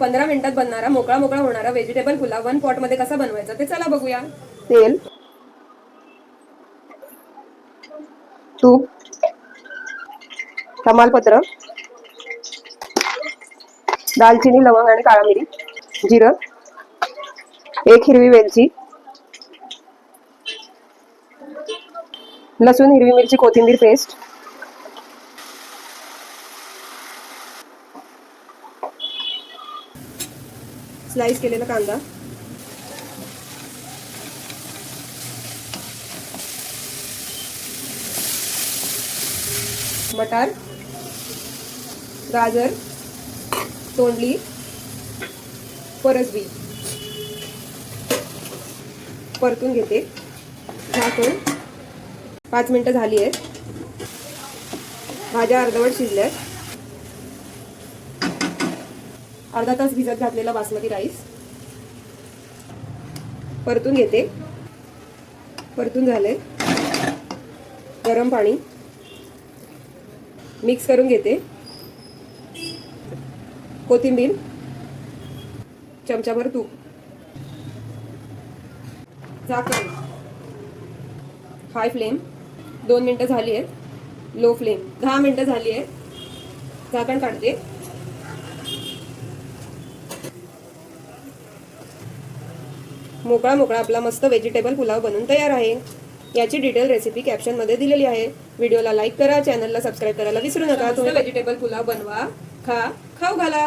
पंधरा मिनिटात बनणारा मोकळा मोकळा होणारा व्हेजिटेबल पुलाव वन पॉटमध्ये कसा बनवायचा ते चला बघूया. तेल. तूप. तमालपत्र. दालचिनी लवंग आणि काळा मिरी जिरं. एक हिरवी वेलची. लसूण हिरवी मिरची कोथिंबीर पेस्ट. स्लाइस केलेला कांदा. मटार गाजर तोंडली परसबी परतून घेते. झाकून पाच मिनिटं झाली आहेत. भाज्या अर्धवट शिजल्यात. अर्धा तास भिजत घातलेला बासमती राईस. परतून घेते. परतून झाले गरम पाणी. मिक्स करून घेते. कोथिंबीर. चमचाभर तूप. झाकण हाय फ्लेम दोन मिनटं झाली आहेत. लो फ्लेम दहा मिनटं झाली आहेत. झाकण काढते. मोकळा मोकळा आपला मस्त व्हेजिटेबल पुलाव बनून तयार आहे. याची डिटेल रेसिपी कॅप्शनमध्ये दिलेली आहे. व्हिडिओला लाईक करा चॅनलला सबस्क्राईब करायला विसरू नका. तुम्ही व्हेजिटेबल पुलाव बनवा खा खाऊ घाला.